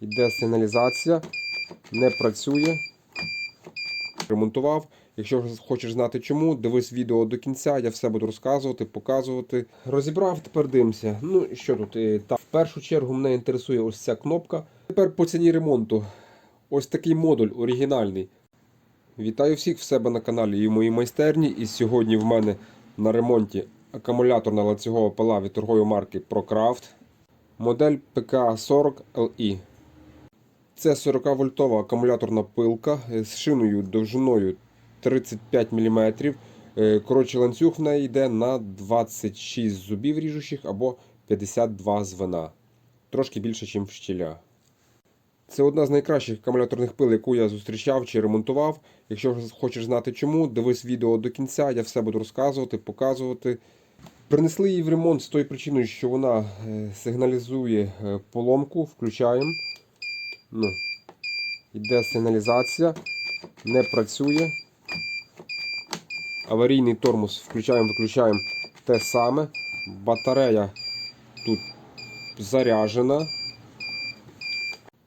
Йде сигналізація, не працює. Ремонтував. Якщо хочеш знати чому, дивись відео до кінця, я все буду розказувати, показувати. Розібрав, тепер дивимося. Ну що тут? Е, Та, в першу чергу мене інтересує ось ця кнопка. Тепер по ціні ремонту. Ось такий модуль оригінальний. Вітаю всіх в себе на каналі і в моїй майстерні. І сьогодні в мене на ремонті акумуляторна ланцюгова пила від торгової марки ProCraft. Модель PK40 LE. Це 40 вольтова акумуляторна пилка з шиною довжиною 35 мм. Коротше, ланцюг в неї йде на 26 зубів ріжучих або 52 звена. Трошки більше, ніж в щіля. Це одна з найкращих акумуляторних пил, яку я зустрічав чи ремонтував. Якщо хочеш знати чому, дивись відео до кінця, я все буду розказувати, показувати. Принесли її в ремонт з тої причиною, що вона е, сигналізує е, поломку, включаємо. Ну, Йде сигналізація, не працює. Аварійний тормоз включаємо, виключаємо те саме. Батарея тут заряджена.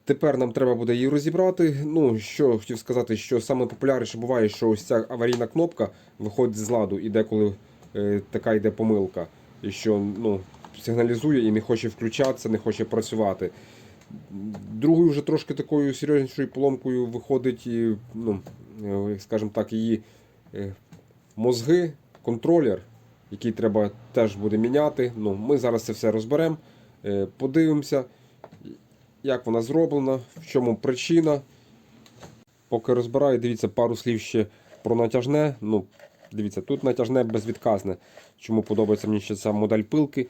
Тепер нам треба буде її розібрати. Ну, що хотів сказати, що саме популярніше буває, що ось ця аварійна кнопка виходить з ладу і деколи е, така йде помилка. І що ну, сигналізує і не хоче включатися, не хоче працювати. Другою вже трошки такою серйознішою поломкою виходить, ну, е, скажімо так, її е, мозги, контролер, який треба теж буде міняти. Ну, ми зараз це все розберемо, е, подивимося як вона зроблена, в чому причина. Поки розбираю, дивіться пару слів ще про натяжне. Ну, Дивіться, тут натяжне безвідказне. Чому подобається мені ще ця модель пилки,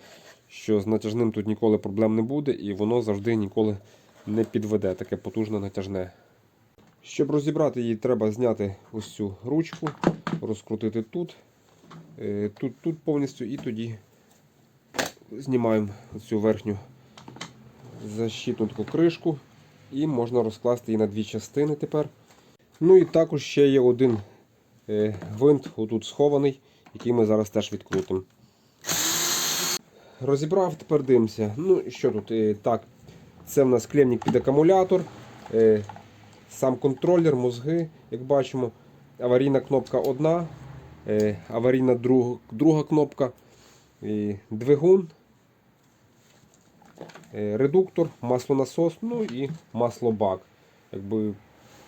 що з натяжним тут ніколи проблем не буде і воно завжди ніколи не підведе таке потужне натяжне. Щоб розібрати її, треба зняти ось цю ручку, розкрутити тут, е, тут, тут повністю і тоді знімаємо цю верхню защитну таку кришку і можна розкласти її на дві частини тепер. Ну і також ще є один е, гвинт отут схований, який ми зараз теж відкрутимо. Розібрав, тепер дивимося. Ну що тут? Е, так, це в нас клемник під акумулятор, е, сам контролер, мозги, як бачимо. Аварійна кнопка одна, е, аварійна друг, друга кнопка, двигун. Редуктор, маслонасос, ну і маслобак. Якби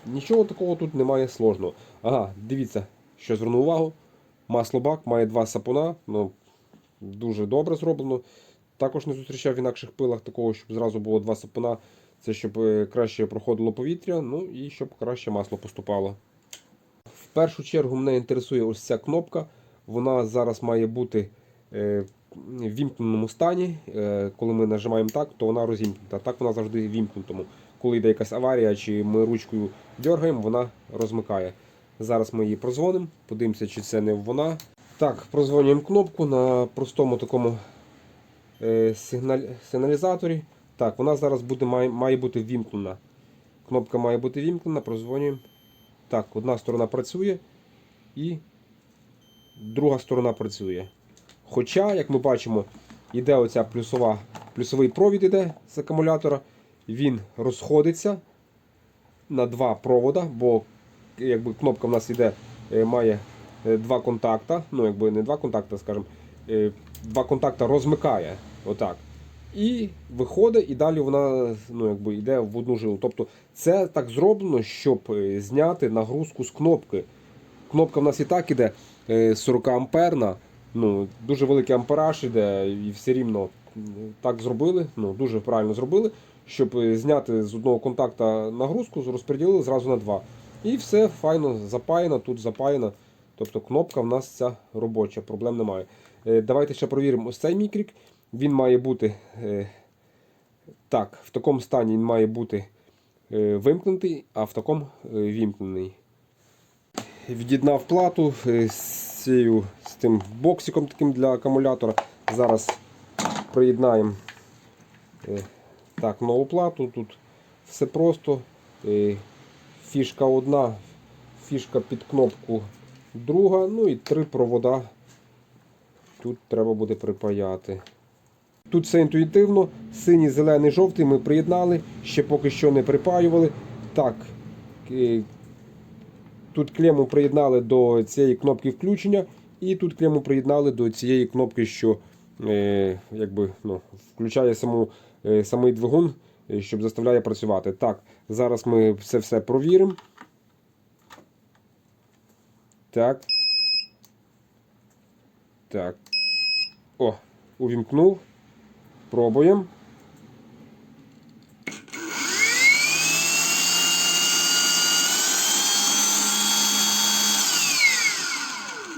Нічого такого тут немає сложного. Ага, дивіться, що звернув увагу. Маслобак має два сапуна, ну, дуже добре зроблено. Також не зустрічав в інакших пилах такого, щоб зразу було два сапуна. Це щоб е, краще проходило повітря, ну і щоб краще масло поступало. В першу чергу мене інтересує ось ця кнопка. Вона зараз має бути е, в вімкненому стані. Е, коли ми нажимаємо так, то вона розімкнута. Так вона завжди в вімкнутому. Коли йде якась аварія, чи ми ручкою дергаємо, вона розмикає. Зараз ми її прозвонимо, подивимося, чи це не вона. Так, прозвонюємо кнопку на простому такому е, сигналізаторі. Так, вона зараз буде, має, має бути вімкнена. Кнопка має бути вімкнена, прозвонюємо. Так, одна сторона працює і друга сторона працює. Хоча, як ми бачимо, йде оця плюсова, плюсовий провід іде з акумулятора, він розходиться на два провода, бо якби кнопка в нас йде, е, має два контакта, ну якби не два контакта, скажімо, е, два контакта розмикає. Отак. І виходить, і далі вона ну, якби, йде в одну жилу. Тобто це так зроблено, щоб е, зняти нагрузку з кнопки. Кнопка в нас і так іде е, 40 амперна, ну, дуже великий ампераж іде, і все рівно так зробили, ну, дуже правильно зробили, щоб е, зняти з одного контакта нагрузку, розподілили зразу на два. І все файно запаяно, тут запаяно. Тобто кнопка в нас ця робоча, проблем немає. Е, Давайте ще провіримо ось цей мікрік. Він має бути е, так, в такому стані він має бути е, вимкнутий, а в такому вімкнений. Від'єднав плату з, цією, з тим боксиком таким для акумулятора. Зараз приєднаємо так, нову плату. Тут все просто. Фішка одна, фішка під кнопку друга, ну і три провода тут треба буде припаяти. Тут все інтуїтивно. Синій, зелений, жовтий ми приєднали, ще поки що не припаювали. Так, е, тут клему приєднали до цієї кнопки включення, і тут клему приєднали до цієї кнопки, що е, якби, ну, включає саму, е, самий двигун, щоб заставляє працювати. Так, зараз ми це все провіримо. Так. Так. О, увімкнув. Пробуємо.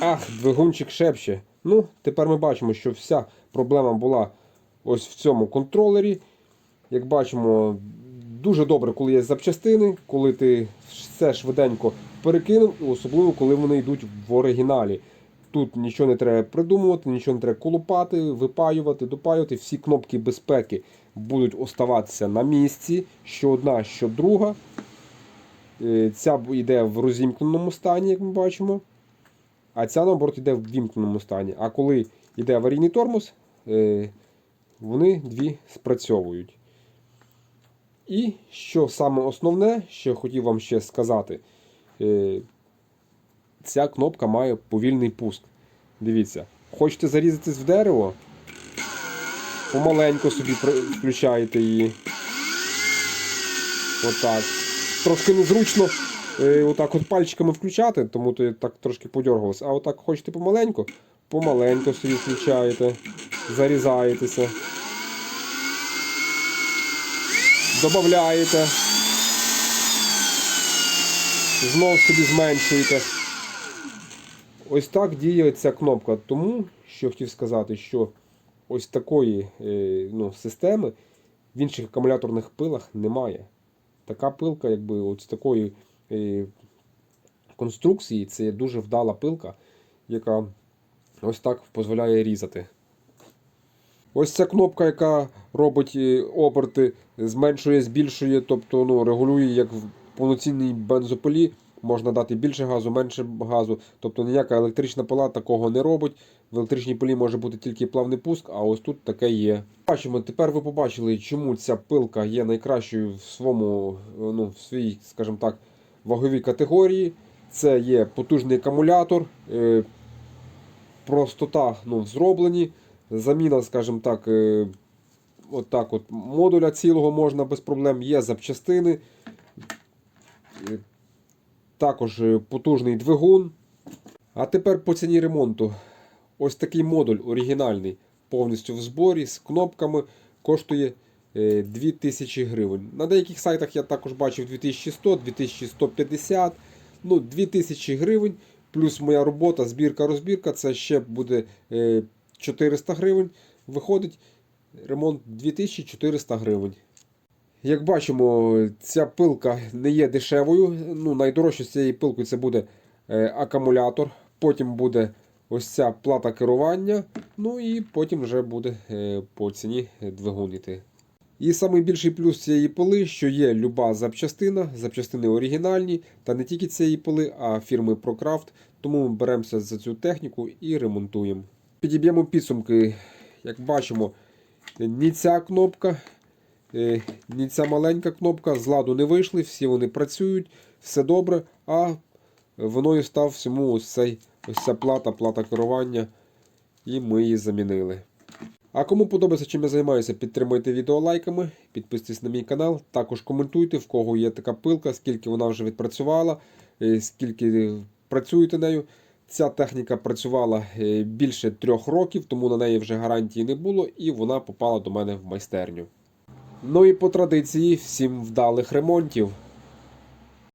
Ах, двигунчик шепче. Ну, тепер ми бачимо, що вся проблема була ось в цьому контролері. Як бачимо, дуже добре, коли є запчастини, коли ти все швиденько перекинув, особливо коли вони йдуть в оригіналі. Тут нічого не треба придумувати, нічого не треба колупати, випаювати, допаювати. Всі кнопки безпеки будуть оставатися на місці, що одна, що друга. Е, Ця йде в розімкненому стані, як ми бачимо. А ця, наоборот, йде в вімкненому стані. А коли йде аварійний тормоз, е, вони дві спрацьовують. І що саме основне, що хотів вам ще сказати, е, ця кнопка має повільний пуск. Дивіться, хочете зарізатись в дерево, помаленько собі включаєте її. Отак. Трошки незручно е, отак от пальчиками включати, тому то я так трошки подергався. А отак хочете помаленьку, помаленько собі включаєте, зарізаєтеся. Добавляєте. Знов собі зменшуєте. Ось так діє ця кнопка. Тому, що хотів сказати, що ось такої е, ну, системи в інших акумуляторних пилах немає. Така пилка, якби з такої е, конструкції, це дуже вдала пилка, яка ось так дозволяє різати. Ось ця кнопка, яка робить е, оберти, зменшує, збільшує, тобто ну, регулює як в повноцінній бензопилі. Можна дати більше газу, менше газу. Тобто ніяка електрична пила такого не робить. В електричній пилі може бути тільки плавний пуск, а ось тут таке є. Бачимо, тепер ви побачили, чому ця пилка є найкращою в своєму, ну, в своїй, скажімо так, ваговій категорії. Це є потужний акумулятор, е, простота ну, в зробленні. Заміна, скажімо так, е, от так от модуля цілого можна без проблем. Є запчастини. Е, Також е, потужний двигун. А тепер по ціні ремонту. Ось такий модуль оригінальний, повністю в зборі з кнопками, коштує е, 2000 гривень. На деяких сайтах я також бачив 2100, 2150, ну 2000 гривень. Плюс моя робота, збірка-розбірка, це ще буде 400 гривень. Виходить ремонт 2400 гривень. Як бачимо, ця пилка не є дешевою. Ну, найдорожче з цієї пилки це буде е, акумулятор. Потім буде ось ця плата керування. Ну і потім вже буде е, по ціні двигун іти. І найбільший плюс цієї пили, що є люба запчастина, запчастини оригінальні, та не тільки цієї пили, а фірми ProCraft. Тому ми беремося за цю техніку і ремонтуємо. Підіб'ємо підсумки. Як бачимо, ні ця кнопка, е, ні ця маленька кнопка з ладу не вийшли, всі вони працюють, все добре, а виною став всьому ось, цей, ось ця плата, плата керування, і ми її замінили. А кому подобається, чим я займаюся, підтримуйте відео лайками, підписуйтесь на мій канал, також коментуйте, в кого є така пилка, скільки вона вже відпрацювала, е, скільки працюєте нею. Ця техніка працювала е, більше трьох років, тому на неї вже гарантії не було, і вона попала до мене в майстерню. Ну і по традиції, всім вдалих ремонтів.